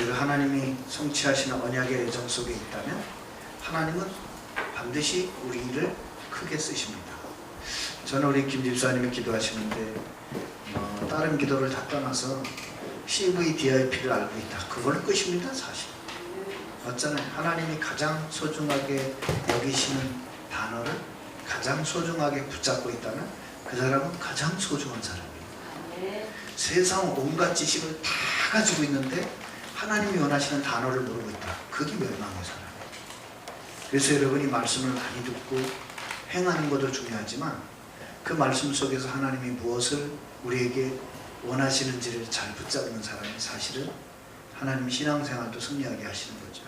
우리가 하나님이 성취하시는 언약의 예정 속에 있다면 하나님은 반드시 우리를 크게 쓰십니다. 저는 우리 김 집사님이 기도하시는데 어, 다른 기도를 다 떠나서 CVDIP를 알고 있다. 그걸 끝입니다, 사실. 맞잖아요. 하나님이 가장 소중하게 여기시는 단어를 가장 소중하게 붙잡고 있다면 그 사람은 가장 소중한 사람이에요. 세상 온갖 지식을 다 가지고 있는데 하나님이 원하시는 단어를 모르고 있다. 그게 멸망의 사람이에요. 그래서 여러분이 말씀을 많이 듣고 행하는 것도 중요하지만 그 말씀 속에서 하나님이 무엇을 우리에게 원하시는지를 잘 붙잡는 사람이 사실은 하나님 신앙생활도 승리하게 하시는 거죠.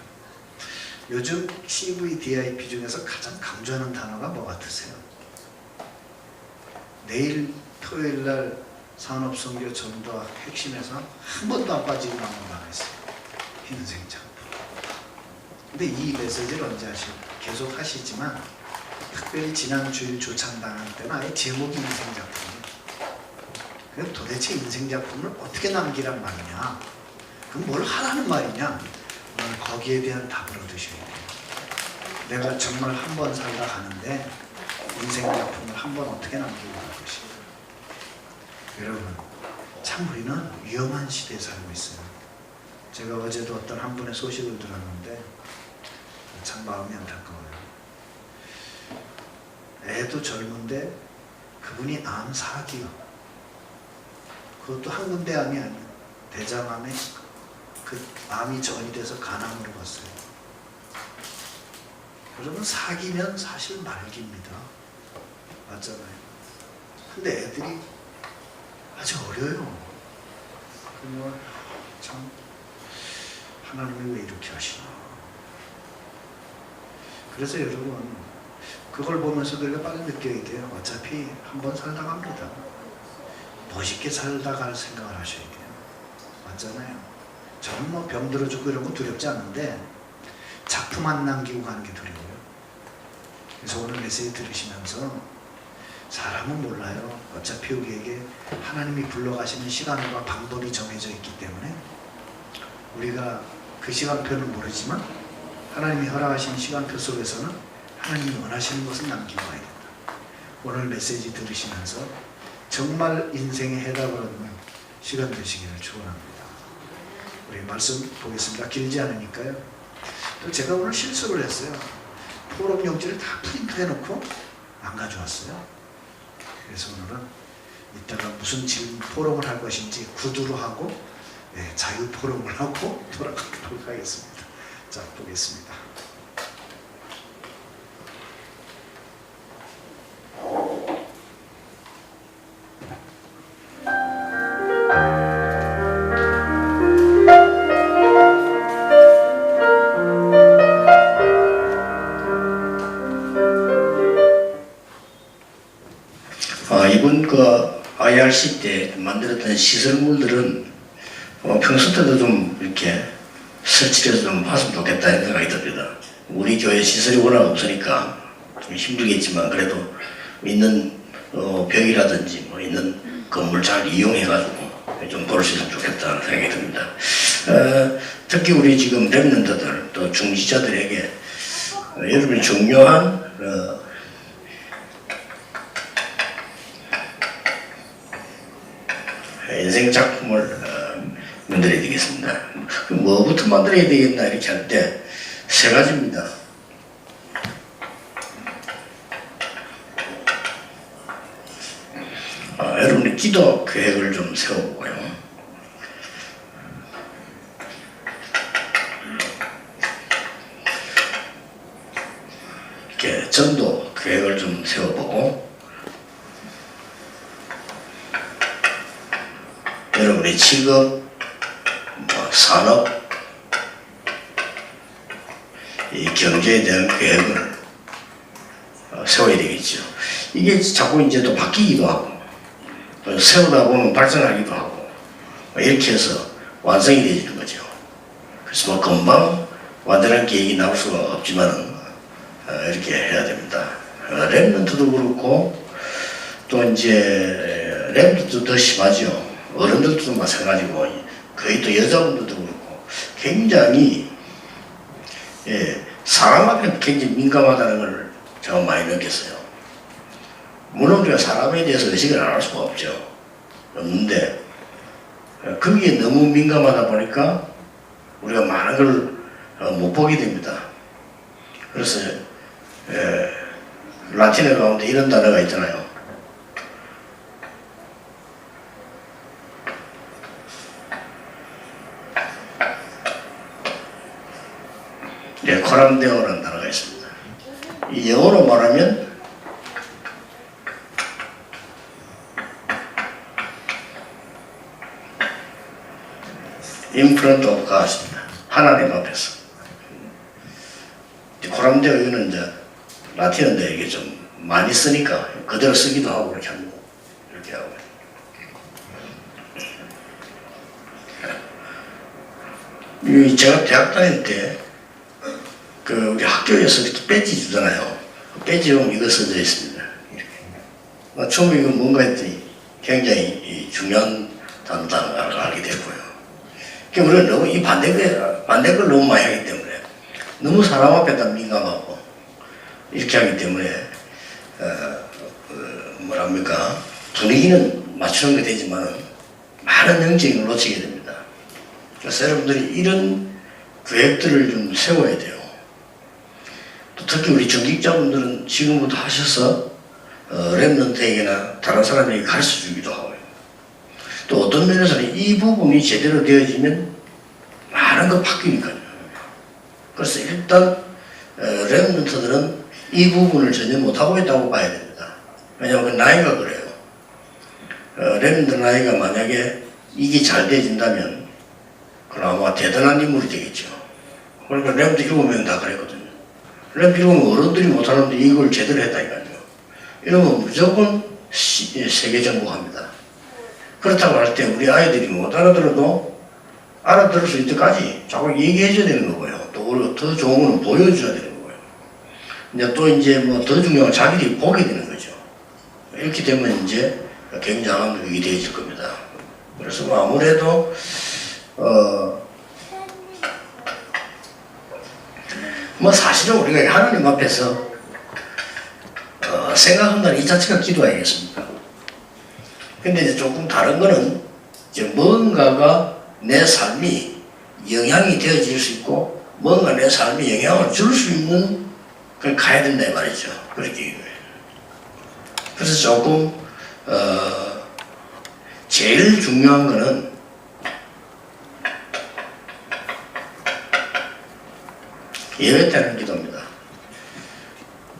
요즘 CVDIP 중에서 가장 강조하는 단어가 뭐 같으세요? 내일 토요일 날 산업선교 전도학 핵심에서 한 번도 안 빠지고 나온 거 하나 있어요. 인생작품. 근데 이 메시지를 언제 하시고 계속 하시지만 특별히 지난 주일 조창당할 때는 아예 제목이 인생작품이에요. 도대체 인생작품을 어떻게 남기란 말이냐? 그럼 뭘 하라는 말이냐? 거기에 대한 답을 얻으셔야 돼요. 내가 정말 한 번 살다 가는데 인생작품을 한 번 어떻게 남기고 갈 것인가? 여러분, 참 우리는 위험한 시대에 살고 있어요. 제가 어제도 어떤 한 분의 소식을 들었는데 참 마음이 안타까워요. 애도 젊은데 그분이 암 사기요. 그것도 한 군데 암이 아니에요. 대장암에 그 암이 전이 돼서 간암으로 갔어요. 여러분 사기면 사실 말기입니다. 맞잖아요. 근데 애들이 아직 어려요. 그러면 참 하나님이 왜 이렇게 하시나. 그래서 여러분 그걸 보면서 우리가 빨리 느껴야 돼요. 어차피 한 번 살다 갑니다. 멋있게 살다 갈 생각을 하셔야 돼요. 맞잖아요. 저는 뭐 병들어 죽고 이런 거 두렵지 않은데 작품 안 남기고 가는 게 두려워요. 그래서 오늘 메시지 들으시면서 사람은 몰라요. 어차피 우리에게 하나님이 불러가시는 시간과 방법이 정해져 있기 때문에 우리가 그 시간표를 모르지만 하나님이 허락하신 시간표 속에서는 하나님이 원하시는 것을 남기고 가야 된다. 오늘 메시지 들으시면서 정말 인생의 해답을 얻는 시간 되시기를 축원합니다. 우리 말씀 보겠습니다. 길지 않으니까요. 또 제가 오늘 실수를 했어요. 포럼 용지를 다 프린트해 놓고 안 가져왔어요. 그래서 오늘은 이따가 무슨 질문 포럼을 할 것인지 구두로 하고 예, 자유 포럼을 하고 돌아가도록 하겠습니다. 자 보겠습니다. 아, 이번 그 IRC 때 만들었던 시설물들은 어, 평소 때도 좀 이렇게 설치해서 좀 봤으면 좋겠다 이런 생각이 듭니다. 우리 교회 시설이 워낙 없으니까 좀 힘들겠지만 그래도 있는 어, 벽이라든지 뭐 있는 건물 잘 이용해가지고 좀 볼 수 있으면 좋겠다는 생각이 듭니다. 어, 특히 우리 지금 랩런트들 또 중지자들에게 어, 여러분이 중요한 어, 인생 작품을 어, 만들어야 되겠습니다. 뭐부터 만들어야 되겠나 이렇게 할 때 세 가지입니다. 아, 여러분이 기도 계획을 좀 세워보고요. 이렇게 전도 계획을 좀 세워보고 여러분의 직업, 뭐 산업, 이 경제에 대한 계획을 어, 세워야 되겠죠. 이게 자꾸 이제 또 바뀌기도 하고, 또 세우다 보면 발전하기도 하고, 뭐 이렇게 해서 완성이 되지는 거죠. 그래서 뭐 금방 완전한 계획이 나올 수가 없지만 이렇게 해야 됩니다. 어, 랩런트도 그렇고, 또 이제 랩런트도 더 심하죠. 어른들도 마찬가지고 거의 또 여자분들도 그렇고 굉장히 예, 사람 앞에 굉장히 민감하다는 걸 제가 많이 느꼈어요. 물론 우리가 사람에 대해서 의식을 안 할 수가 없죠. 없는데 어, 거기에 너무 민감하다 보니까 우리가 많은 걸 못 보게 됩니다. 그래서 예, 라틴어 가운데 이런 단어가 있잖아요. 네, 코람데오라는 단어가 있습니다. 이 영어로 말하면 front of God입니다. 하나님 앞에서. 이제 코람데오 이거는 이제 라틴어인데 이게 좀 많이 쓰니까 그대로 쓰기도 하고 그렇게 합니다. 이렇게 하고. 이 제가 대학 다닐 때 그 우리 학교에서 이렇게 배지 주잖아요. 그 배지 보면 이거 써져 있습니다. 이렇게. 나 처음에 이거 뭔가 했더니 굉장히 이 중요한 단어를 알게 됐고요. 그러니까 우리가 너무 이 반대, 반대 걸 너무 많이 하기 때문에 너무 사람 앞에다 민감하고 이렇게 하기 때문에 어, 어, 뭐랍니까 분위기는 맞추는 게 되지만 많은 형제를 놓치게 됩니다. 그래서 여러분들이 이런 계획들을 좀 세워야 돼요. 또 특히 우리 중직자분들은 지금부터 하셔서 어, 랩런트에게나 다른 사람에게 가르쳐 주기도 하고요. 또 어떤 면에서는 이 부분이 제대로 되어지면 많은 거 바뀌니까요. 그래서 일단 어, 랩런트들은 이 부분을 전혀 못하고 있다고 봐야 됩니다. 왜냐하면 그 나이가 그래요. 어, 랩런트 나이가 만약에 이게 잘 되어진다면 그럼 아마 대단한 인물이 되겠죠. 그러니까 랩런트 일곱 명다 그랬거든요. 랩런트 일곱 명 어른들이 못하는데 이걸 제대로 했다니까요. 이러면 무조건 시- 예, 세계 정복합니다. 그렇다고 할 때 우리 아이들이 못 알아들어도 알아들을 수 있을 때까지 자꾸 얘기해줘야 되는 거고요. 또 우리가 더 좋은 거는 보여줘야 되는 거고요. 이제 또 이제 뭐 더 중요한 건 자기들이 보게 되는 거죠. 이렇게 되면 이제 굉장한 그게 되어질 겁니다. 그래서 뭐 아무래도 어, 뭐 사실은 우리가 하나님 앞에서 어, 생각한다는 이 자체가 기도 아니겠습니까? 근데 이제 조금 다른 거는 이제 뭔가가 내 삶이 영향이 되어질 수 있고 뭔가 내 삶에 영향을 줄 수 있는 걸 가야 된다 이 말이죠. 그렇게 그래서 조금 어, 제일 중요한 거는 예배 때는 기도입니다.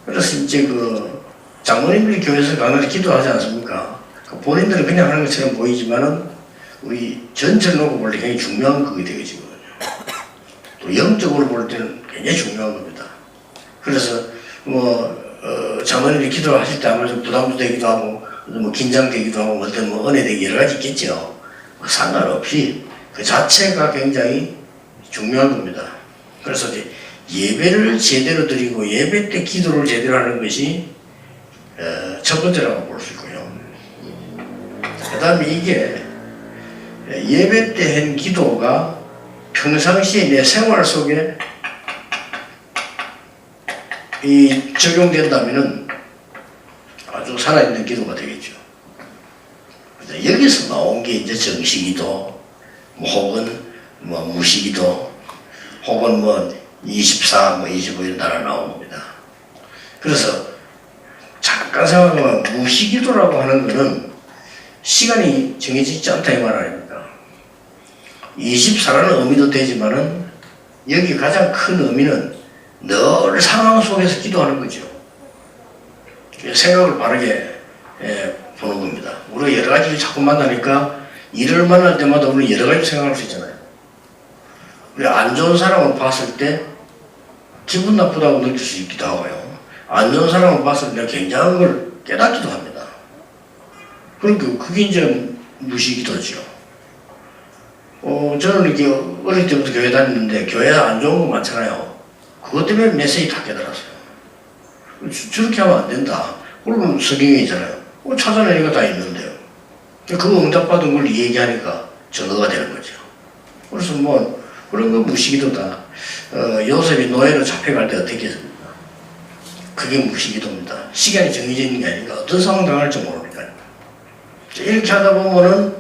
그래서 이제 그 장로님들이 교회에서 강하게 기도하지 않습니까? 그 본인들은 그냥 하는 것처럼 보이지만은 우리 전체를 놓고 볼 때 굉장히 중요한 그게 되겠지거든요. 또 영적으로 볼 때는 굉장히 중요한 겁니다. 그래서 뭐 어, 장로님이 기도하실 때 아무래도 부담도 되기도 하고 뭐 긴장되기도 하고 어떤 뭐 은혜되기 여러 가지 있겠죠. 뭐 상관없이 그 자체가 굉장히 중요한 겁니다. 그래서 이제 예배를 제대로 드리고 예배 때 기도를 제대로 하는 것이 어, 첫 번째라고 볼 수 있고요. 그 다음에 이게 예배 때 한 기도가 평상시에 내 생활 속에 이 적용된다면은 아주 살아있는 기도가 되겠죠. 여기서 나온 게 이제 정식기도, 뭐 혹은 뭐 무시기도, 혹은 뭐 24, 뭐 25 이런 단어 나온 겁니다. 그래서 잠깐 생각해보면 무시기도라고 하는 거는 시간이 정해지지 않다 이 말 아닙니까? 24라는 의미도 되지만은 여기 가장 큰 의미는 늘 상황 속에서 기도하는 거죠. 생각을 바르게 예, 보는 겁니다. 우리가 여러 가지를 자꾸 만나니까 일을 만날 때마다 우리 여러 가지 생각할 수 있잖아요. 우리 안 좋은 사람을 봤을 때 기분 나쁘다고 느낄 수 있기도 하고요. 안 좋은 사람을 봤을 때 굉장한 걸 깨닫기도 합니다. 그러니까 그게 이제 무시기도죠. 어, 저는 이렇게 어릴 때부터 교회 다녔는데 교회 안 좋은 거 많잖아요. 그것 때문에 메시지 다 깨달았어요. 저- 저렇게 하면 안 된다. 그러면 성경에 있잖아요. 어, 찾아내니까 다 있는데요. 그 응답받은 걸 얘기하니까 증거가 되는 거죠. 그래서 뭐 그런 거 무시기도다. 어, 요셉이 노예로 잡혀갈 때 어떻게 했습니까? 그게 무시기도입니다. 시간이 정해져 있는 게 아니라 어떤 상황 당할지 모르니까요. 자, 이렇게 하다 보면은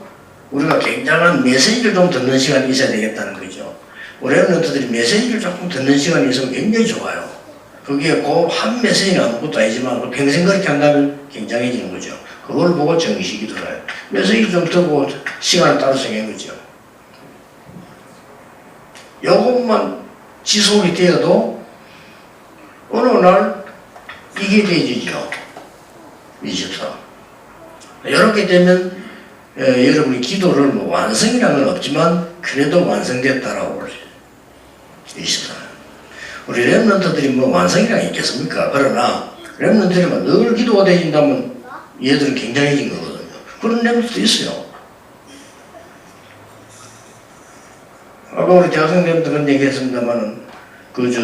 우리가 굉장한 메시지를 좀 듣는 시간이 있어야 되겠다는 거죠. 우리 랩런트들이 메시지를 조금 듣는 시간이 있으면 굉장히 좋아요. 그게 그 한 메시지는 아무것도 아니지만 평생 그렇게 한다면 굉장해지는 거죠. 그걸 보고 정식이 들어요. 메시지 좀 듣고 시간을 따로 정한 거죠. 요것만 지속이 되어도 어느 날 이게 되지죠. 24. 이렇게 되면 어, 여러분이 기도를 뭐 완성이라는 건 없지만 그래도 완성됐다라고 볼수 있어요. 24. 우리 랩런트들이 뭐 완성이란 있겠습니까? 그러나 랩런트들이 늘 기도가 되진다면 얘들은 굉장해진 거거든요. 그런 랩런트도 있어요. 아까 우리 대학생 때부터 그런 얘기 했습니다만은, 그, 저,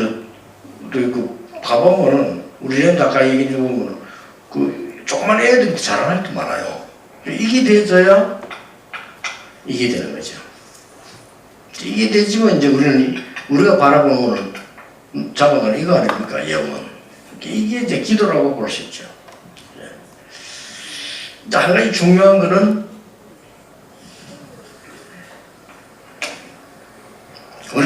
그, 그, 가보면은, 우리 랩 아까 얘기 해보면은, 그, 조그만 애들이 자라날 때 많아요. 이게 돼서야, 이게 되는 거죠. 이게 되지만 이제 우리는, 우리가 바라보는 거는, 음, 잡아가는 이거 아닙니까, 영은. 이게 이제 기도라고 볼 수 있죠. 예. 한 가지 중요한 거는,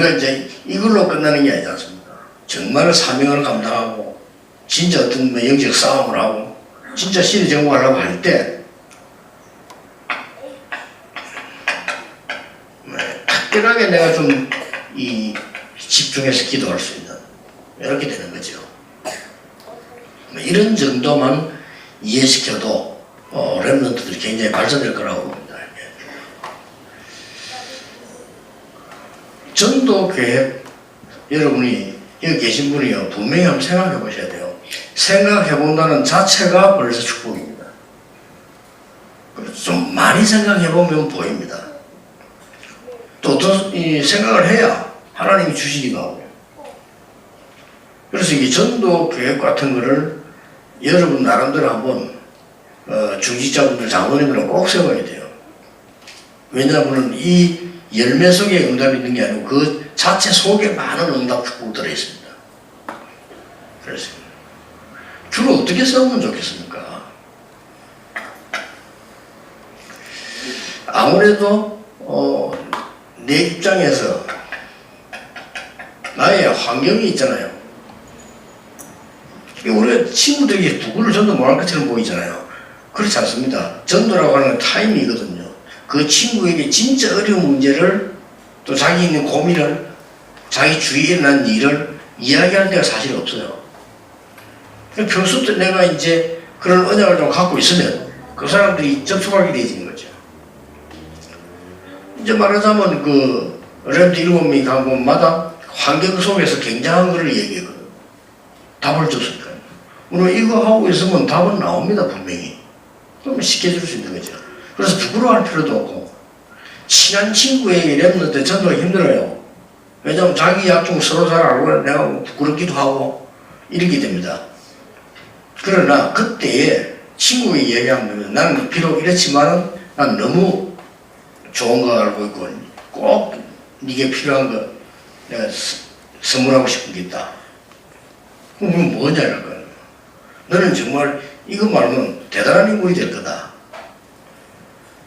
우리가 이제 이걸로 끝나는 게 아니지 않습니까? 정말 사명을 감당하고 진짜 어떤 뭐 영적 싸움을 하고 진짜 신의 정복하려고 할때 네, 특별하게 내가 좀 이 집중해서 기도할 수 있는 이렇게 되는 거죠. 뭐 이런 정도만 이해시켜도 어, 랩런트들이 굉장히 발전될 거라고 전도 계획 여러분이 여기 계신 분이요 분명히 한번 생각해 보셔야 돼요. 생각해 본다는 자체가 벌써 축복입니다. 좀 많이 생각해 보면 보입니다. 또 이 생각을 해야 하나님이 주시기도 하고. 그래서 이 전도 계획 같은 거를 여러분 나름대로 한번 어, 중직자분들 장로님들은 꼭 세워야 돼요. 왜냐하면 이 열매 속에 응답이 있는 게 아니고 그 자체 속에 많은 응답 축복이 들어있습니다. 그래서 주로 어떻게 싸우면 좋겠습니까? 아무래도 어, 내 입장에서 나의 환경이 있잖아요. 우리가 친구들에게 누구를 전도 못할 것처럼 보이잖아요. 그렇지 않습니다. 전도라고 하는 건 타임이거든요. 그 친구에게 진짜 어려운 문제를 또 자기 있는 고민을 자기 주위에 난 일을 이야기할 때가 사실 없어요. 평소 때 내가 이제 그런 언약을 좀 갖고 있으면 그 사람들이 접촉하게 되어지는 거죠. 이제 말하자면 그 랩트 일곱 명이 간 곳마다 환경 속에서 굉장한 것을 얘기했거든. 답을 줬으니까요. 우리가 이거 하고 있으면 답은 나옵니다, 분명히. 그러면 쉽게 줄 수 있는 거죠. 그래서 부끄러워할 필요도 없고 친한 친구에게 랩는데 전도가 힘들어요. 왜냐하면 자기 약종 서로 잘 알고 내가 뭐 부끄럽기도 하고 이렇게 됩니다. 그러나 그때에 친구에게 얘기하면 나는 비록 이렇지만은 난 너무 좋은 거 알고 있고 꼭 네게 필요한 거 내가 스- 선물하고 싶은 게 있다. 그럼 뭐냐는 거예요. 너는 정말 이것 말하면 대단한 인물이 될 거다.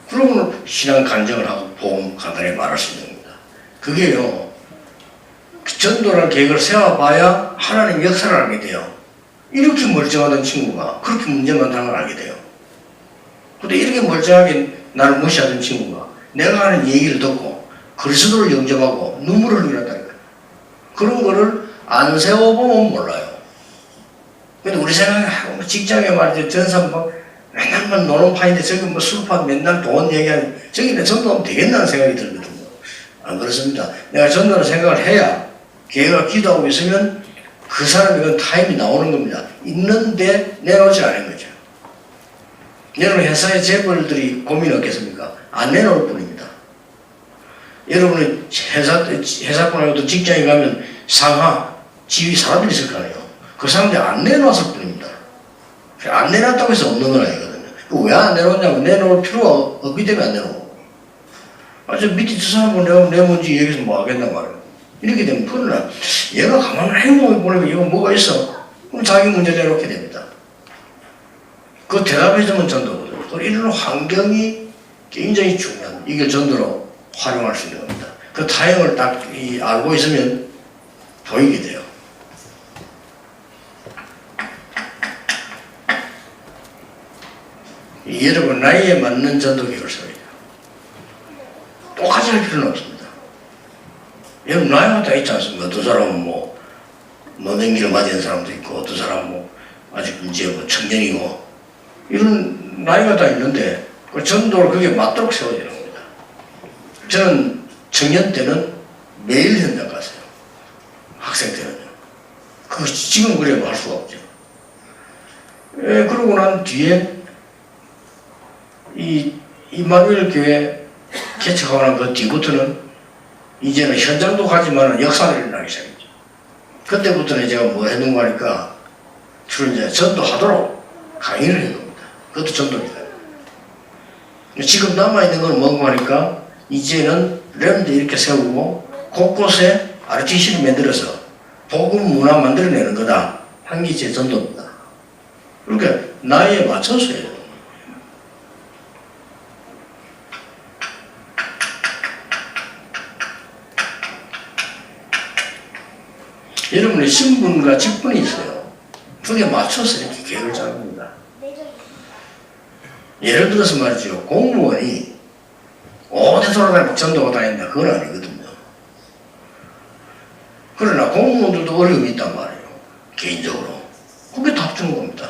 그러면 신앙 간증을 하고 보험 간단히 말할 수 있는 겁니다. 그게요, 전도라는 계획을 세워봐야 하나님 역사를 알게 돼요. 이렇게 멀쩡하던 친구가 그렇게 문제 많다는 걸 알게 돼요. 근데 이렇게 멀쩡하게 나를 무시하던 친구가 내가 하는 얘기를 듣고 그리스도를 영접하고 눈물을 흘렸다니까. 그런 거를 안 세워보면 몰라요. 근데 우리 생각에 아, 뭐 직장에 말이죠. 전산 뭐 맨날 뭐 노는 파인데 저기 뭐 술판 맨날 돈 얘기하는 저기는 전도하면 되겠다는 생각이 들거든요. 안 그렇습니다. 내가 전도를 생각을 해야 걔가 기도하고 있으면 그 사람이 그 타임이 나오는 겁니다. 있는데 내놓지 않은 거죠. 여러분 회사의 재벌들이 고민 없겠습니까? 안 내놓을 뿐입니다. 여러분은 회사, 회사권하고도 직장에 가면 상하, 지휘 사람들이 있을 거 아니에요. 그 사람들이 안 내놨을 뿐입니다. 안 내놨다고 해서 없는 건 아니거든요. 왜 안 내놓냐면 내놓을 필요가 없기 때문에 안 내놓고. 아, 저 밑에 저 사람은 내가 내 뭔지 얘기해서 뭐 하겠단 말이에요. 이렇게 되면 그러나 얘가 가만히 행동해 보니까 이거 뭐가 있어? 그럼 자기 문제 내놓게 됩니다. 그 대답해주면 전도거든요. 그리고 이런 환경이 굉장히 중요한, 이게 전도로 활용할 수 있는 겁니다. 그 타형을 딱 이, 알고 있으면 보이게 돼요. 이 여러분 나이에 맞는 써야 돼요. 똑같이 할 필요는 없습니다. 여러분 나이가 다 있지 않습니까? 어떤 사람은 뭐 노년기를 맞이한 사람도 있고 어떤 사람은 뭐 아직 이제 뭐 청년이고 이런 나이가 다 있는데 그 전도를 그게 맞도록 세워야 되는 겁니다. 저는 청년 때는 매일 현장 갔어요. 학생 때는요. 그 지금 그래도 할 수가 없죠. 예, 그러고 난 뒤에 이 이마누엘 교회 개척하고 난그 뒤부터는 이제는 현장도 가지만 역사를 일어나기 시작했죠. 그때부터는 제가 뭐 했는가 하니까 주로 이제 전도하도록 강의를 한 겁니다. 그것도 전도입니다. 지금 남아있는 건 뭔가 하니까 이제는 랜드 이렇게 세우고 곳곳에 RTC를 만들어서 복음 문화 만들어내는 거다. 한게제 전도입니다. 그러니까 나이에 맞춰서 해요. 여러분의 신분과 직분이 있어요. 그게 맞춰서 이렇게 계획을 짜겁니다. 예를 들어서 말이죠. 공무원이 어디 돌아다니고 전도가 다닌다. 그건 아니거든요. 그러나 공무원들도 어려움이 있단 말이에요. 개인적으로. 그게 답주는 겁니다.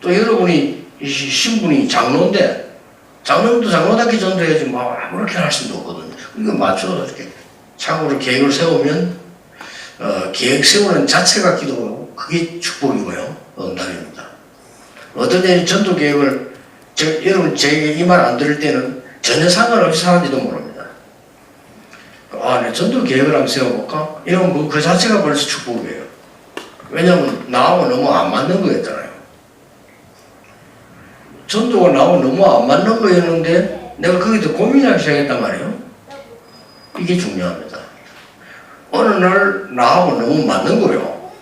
또 여러분이 신분이 장로인데 장로도 장로답게 전도해야지 뭐 아무렇게 할 수도 없거든요. 이거 맞춰서 이렇게 착오로 계획을 세우면 어, 계획 세우는 자체가 기도고 그게 축복이고요. 응답입니다. 어떤 때는 전도 계획을 저, 여러분 제이말 안 들을 때는 전혀 상관없이 사는지도 모릅니다. 아, 내 전도 계획을 한번 세워볼까? 이런 뭐그 자체가 벌써 축복이에요. 왜냐하면 나하고 너무 안 맞는 거였잖아요. 전도가 나하고 너무 안 맞는 거였는데 내가 거기서 고민하기 시작했단 말이에요. 이게 중요합니다. 어느 날 나하고 너무 맞는 거요.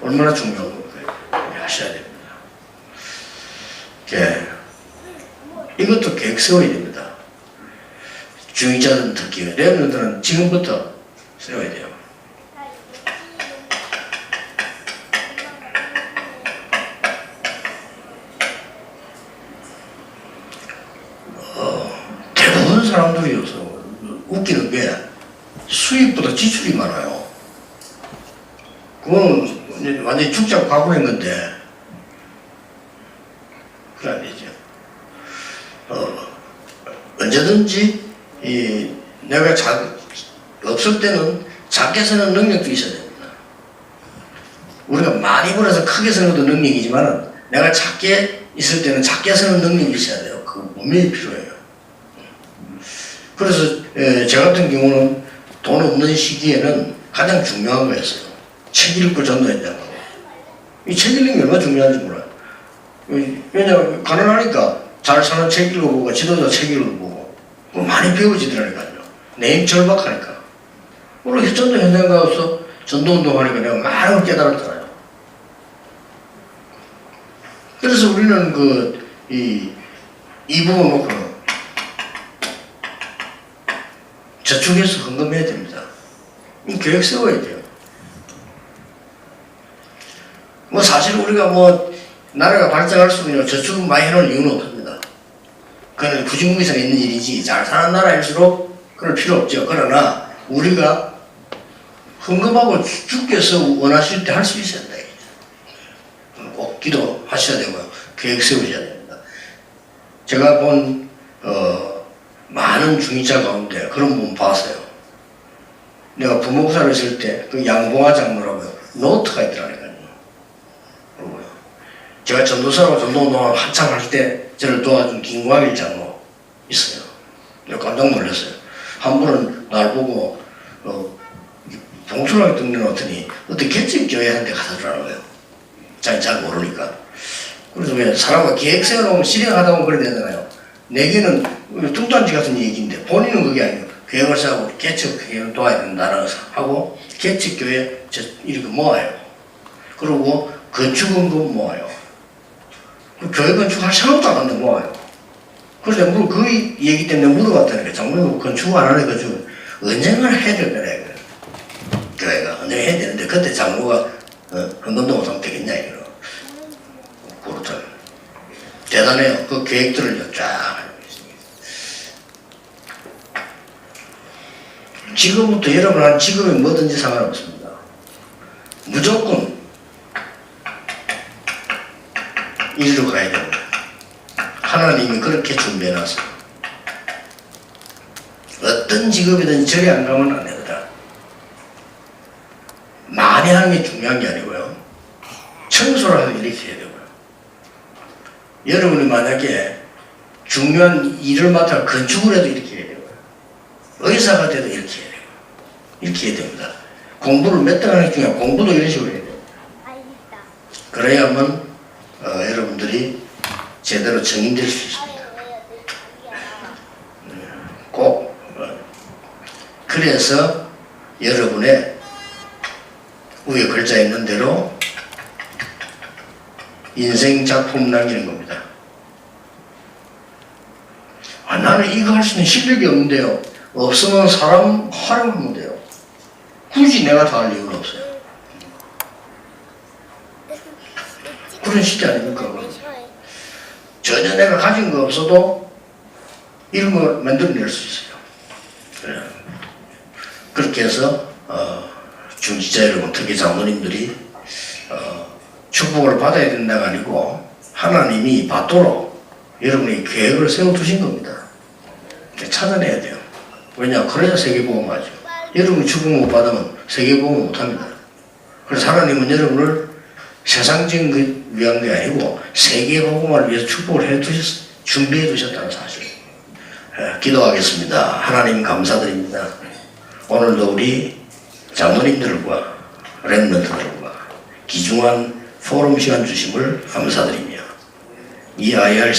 얼마나 중요한 걸까요? 하셔야 됩니다. 예. 이것도 계획 세워야 됩니다. 중위자들은 특히 랩런들은 지금부터 세워야 돼요. 어, 대부분 사람들이 요새 웃기는 게 수입보다 지출이 많아요. 그건 완전히 죽자고 각오한 건데, 안 되죠. 어, 언제든지 이 내가 작, 없을 때는 작게 쓰는 능력도 있어야 됩니다. 우리가 많이 벌어서 크게 쓰는 것도 능력이지만 내가 작게 있을 때는 작게 쓰는 능력이 있어야 돼요. 그 분명히 필요해요. 그래서 에, 저 같은 경우는 돈 없는 시기에는 가장 중요한 거였어요. 책 읽고 전도했냐고. 이 책 읽는 게 얼마나 중요한지 몰라요. 왜냐면 가난하니까 잘 사는 책 읽어보고 지도자 책 읽어보고 뭐 많이 배워지더라니까요. 내임 절박하니까. 우리 전도 현장 가서 전도운동 하니까 내가 많은 걸 깨달았잖아요. 그래서 우리는 그, 이, 이 부분 놓고는 저축해서 헌금해야 됩니다. 이 계획 세워야 돼요. 뭐 사실 우리가 뭐 나라가 발전할수록 저축 많이 해놓을 이유는 없습니다. 그건 부진국에서 있는 일이지 잘 사는 나라일수록 그럴 필요 없죠. 그러나 우리가 헌금하고 주께서 원하실 때 할 수 있어야 된다. 꼭 기도하셔야 되고요. 계획 세우셔야 됩니다. 제가 본 어, 많은 중위자 가운데 그런 분 봤어요. 내가 부목사를 했을 때 그 양봉화 장로라고요. 노트가 있더라니까요. 그러고요. 제가 전도사로 전도운동을 한참 할 때 저를 도와준 김광일 장로 있어요. 내가 깜짝 놀랐어요. 한 분은 날 보고 어, 봉출하게 등려놓더니 어떤 개척 교회한테 가서 주라는 거예요. 잘, 잘 모르니까. 그래서 왜 사람과 계획 세워놓으면 실행하다 보면 그래 되잖아요. 내게는 뚱딴지 같은 얘기인데 본인은 그게 아니에요. 계획을 세우고 개척교회를 도와야 된다는 하고 개척교회 저 이렇게 모아요. 그리고 건축원금 모아요. 그 교회 건축할 생각도 안 하는데 모아요. 그래서 물, 그 얘기 때문에 물어봤다니까. 장모님 건축 안 하네. 건축 언젠가 해야 될 거래. 교회가 언젠가 해야 되는데 그때 장모가 어, 헌금도 못하면 되겠냐 이거. 그렇다. 대단해요. 그 계획들을 쫙 알고 있습니다. 지금부터 여러분 한 직업이 뭐든지 상관없습니다. 무조건 이리로 가야 됩니다. 하나님이 그렇게 준비해놨어요. 어떤 직업이든 저리 안 가면 안 되거든. 많이 하는 게 중요한 게 아니고요. 청소를 하고 이렇게 해야 되고요. 여러분이 만약에 중요한 일을 맡아 건축을 해도 이렇게. 의사가 돼도 이렇게 해야 되고 이렇게 해야 됩니다. 공부를 몇 달 하는 게 중요해. 공부도 이런 식으로 해야 돼요. 그래야만 어, 여러분들이 제대로 정인될 수 있습니다. 꼭 어, 그래서 여러분의 위에 글자 있는 대로 인생 작품 남기는 겁니다. 아, 나는 이거 할 수 있는 실력이 없는데요. 없으면 사람 활용하면 돼요. 굳이 내가 다 할 이유는 없어요. 그런 시대 아닙니까? 전혀 내가 가진 거 없어도 이런 거 만들어낼 수 있어요. 그래. 그렇게 해서 어, 중지자 여러분, 특히 장모님들이 어, 축복을 받아야 된다가 아니고 하나님이 받도록 여러분이 계획을 세워두신 겁니다. 찾아내야 돼요. 왜냐? 그래야 세계보험하죠. 여러분이 축복 못 받으면 세계보험 못 합니다. 그래서 하나님은 여러분을 세상적인 그 위한 게 아니고 세계복음을 위해서 축복을 해 두셨, 준비해 두셨다는 사실. 예, 기도하겠습니다. 하나님 감사드립니다. 오늘도 우리 장모님들과 랩런트들과 귀중한 포럼 시간 주심을 감사드리며 이 IR